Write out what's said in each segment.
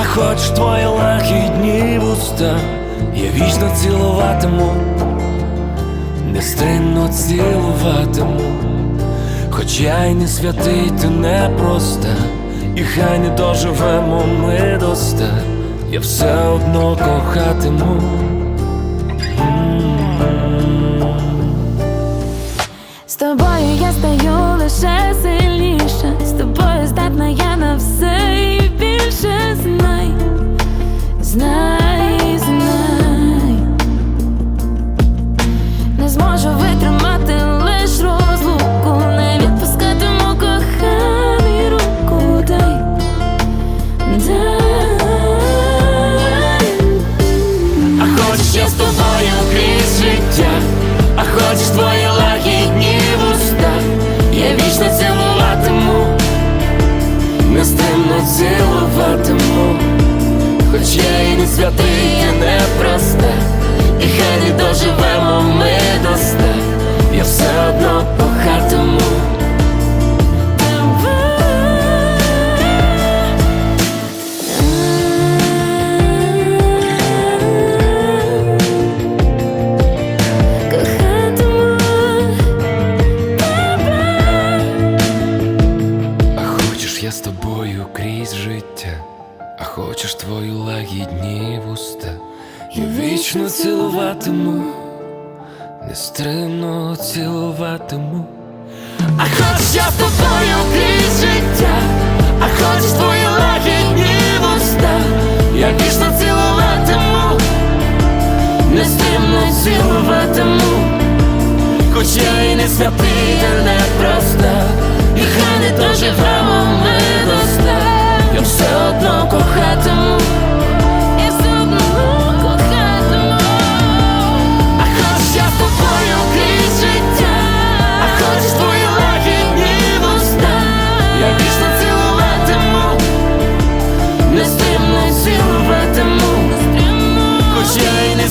а хочеш твої лагідні вуста, я вічно цілуватиму, нестримно цілуватиму, хоч я й не святий, ти не проста, і хай не доживемо ми доста, я все одно кохатиму. З тобою я стаю лише сильніше, з тобою здатна я на все я вічно цілуватиму, нестимно цілуватиму, хоч я і не святий, я не проста, тобою крізь життя, а хочеш твої лагідні вуста, і вічно цілуватиму, нестримно цілуватиму. А хочеш я з тобою крізь життя, а хочеш твої лагідні вуста, я вічно цілуватиму, нестримно цілуватиму. Хоч я і не святий, та не проста, і хай не доживемо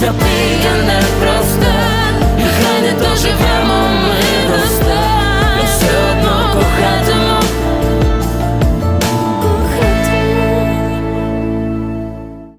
disappear in the